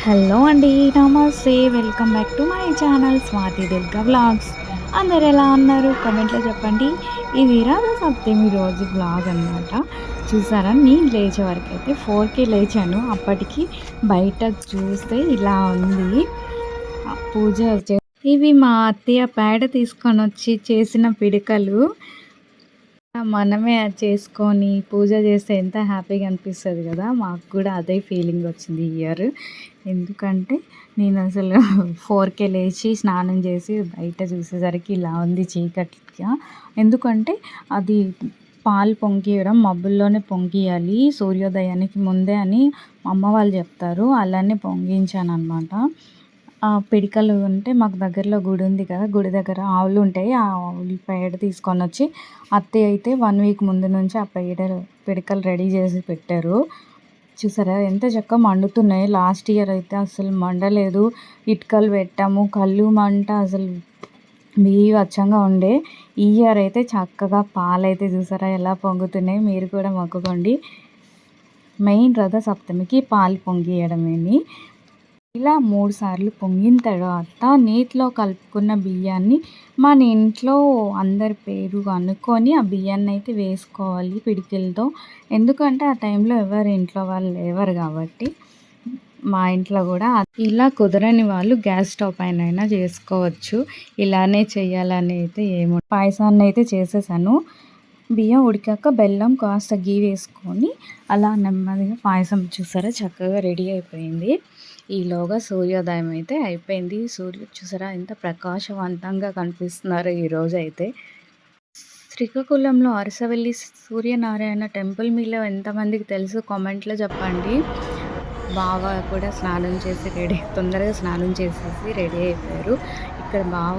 Hello అండి నమస్తే. Welcome back to my channel Swathi Durga blogs అందరు ఎలా ఉన్నారు? కమెంట్లో చెప్పండి. ఇది రాధా సప్తమి రోజు బ్లాగ్ అనమాట చూసారా? నేను లేచే వరకు అయితే ఫోర్కి లేచాను. అప్పటికి బయట చూస్తే ఇలా ఉంది. పూజ చే- ఇవి మా అత్తయ్య పేడ తీసుకొని వచ్చి చేసిన పిడకలు. మనమే అది చేసుకొని పూజ చేస్తే ఎంత హ్యాపీగా అనిపిస్తుంది కదా. మాకు కూడా అదే ఫీలింగ్ వచ్చింది ఈ ఇయర్. ఎందుకంటే నేను అసలు ఫోర్కే లేచి స్నానం చేసి బయట చూసేసరికి ఇలా ఉంది చీకటిగా. ఎందుకంటే అది పాలు పొంగియడం మబ్బుల్లోనే పొంగియాలి సూర్యోదయానికి ముందే అని మా అమ్మ వాళ్ళు చెప్తారు. అలానే పొంగించాను అనమాట పిడికలు అంటే మాకు దగ్గరలో గుడి ఉంది కదా గుడి దగ్గర ఆవులు ఉంటాయి ఆ ఆవుల పేడ తీసుకొని వచ్చి అత్తయ్య అయితే వన్ వీక్ ముందు నుంచి ఆ పేడ పిడికలు రెడీ చేసి పెట్టారు. చూసారా ఎంత చక్కగా మండుతున్నాయి. లాస్ట్ ఇయర్ అయితే అసలు మండలేదు. ఇటుకలు పెట్టాము కళ్ళు మంట అసలు బీభత్సంగా ఉండే. ఈ ఇయర్ అయితే చక్కగా పాలైతే చూసారా ఎలా పొంగుతున్నాయి మీరు కూడా మొక్కుకోండి. మెయిన్ రథ సప్తమికి పాలు పొంగియడమేని ఇలా మూడుసార్లు పొంగిన తర్వాత నీటిలో కలుపుకున్న బియ్యాన్ని మన ఇంట్లో అందరి పేరు అనుకొని ఆ బియ్యాన్ని అయితే వేసుకోవాలి పిడికిలతో. ఎందుకంటే ఆ టైంలో ఎవరు ఇంట్లో వాళ్ళు లేవరు కాబట్టి మా ఇంట్లో కూడా ఇలా కుదరని వాళ్ళు గ్యాస్ స్టవ్ పైన అయినా చేసుకోవచ్చు. ఇలానే చేయాలని అయితే ఏమో పాయసాన్ని అయితే చేసేసాను. బియ్యం ఉడికాక బెల్లం కాస్త గీ వేసుకొని అలా నెమ్మదిగా పాయసం చూసారా? చక్కగా రెడీ అయిపోయింది. ఈలోగా సూర్యోదయం అయితే అయిపోయింది. సూర్యుడు చూసారా ఎంత ప్రకాశవంతంగా కనిపిస్తున్నారో ఈరోజు అయితే శ్రీకాకుళంలో అరసవల్లి సూర్యనారాయణ టెంపుల్ మీలో ఎంతమందికి తెలుసు కామెంట్లో చెప్పండి. బావ కూడా స్నానం చేసి రెడీ తొందరగా స్నానం చేసేసి రెడీ అయిపోయారు. ఇక్కడ బావ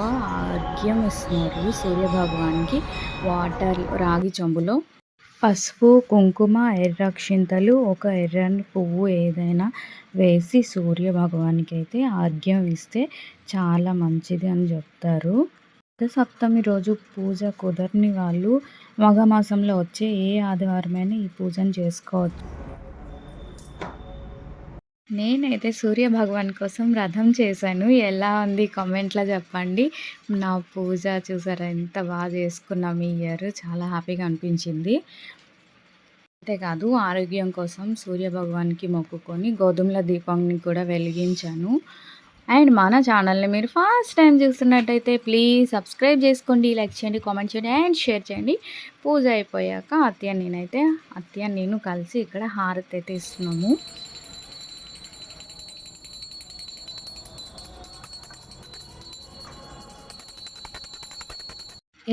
అర్ఘ్యం ఇస్తున్నారు సూర్యభగవాన్కి. వాటర్ రాగి చెంబులో. పసుపు కుంకుమ ఎర్రక్షింతలు ఒక ఎర్రని పువ్వు ఏదైనా వేసి సూర్య భగవానికి అయితే ఆర్ఘ్యం ఇస్తే చాలా మంచిది అని చెప్తారు. సప్తమి రోజు పూజ కుదరని వాళ్ళు మగమాసంలో వచ్చే ఏ ఆదివారమైనా ఈ పూజను చేసుకోవచ్చు. నేనైతే సూర్య భగవాన్ కోసం రథం చేశాను. ఎలా ఉంది కామెంట్లో చెప్పండి. నా పూజ చూసారా? ఎంత బాగా చేసుకున్నాం ఈ ఇయర్. చాలా హ్యాపీగా అనిపించింది. అంతేకాదు ఆరోగ్యం కోసం సూర్య భగవాన్కి మొక్కుకొని గోధుమల దీపాన్ని కూడా వెలిగించాను. అండ్ మన ఛానల్ని మీరు ఫస్ట్ టైం చూస్తున్నట్టయితే ప్లీజ్ సబ్స్క్రైబ్ చేసుకోండి లైక్ చేయండి కామెంట్ చేయండి అండ్ షేర్ చేయండి. పూజ అయిపోయాక అత్య నేనైతే అత్య నేను కలిసి ఇక్కడ హారతి అయితే ఇస్తున్నాము.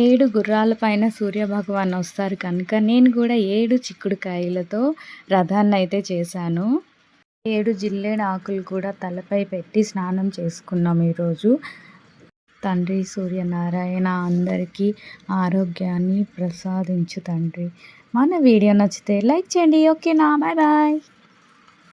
ఏడు గుర్రాల పైన సూర్యభగవాన్ వస్తారు కనుక నేను కూడా ఏడు చిక్కుడుకాయలతో రథాన్ని అయితే చేశాను. ఏడు జిల్లేడు ఆకులు కూడా తలపై పెట్టి స్నానం చేసుకున్నాం ఈరోజు. తండ్రి సూర్యనారాయణ అందరికీ ఆరోగ్యాన్ని ప్రసాదించు తండ్రి. మన వీడియో నచ్చితే లైక్ చేయండి. ఓకేనా? Bye bye.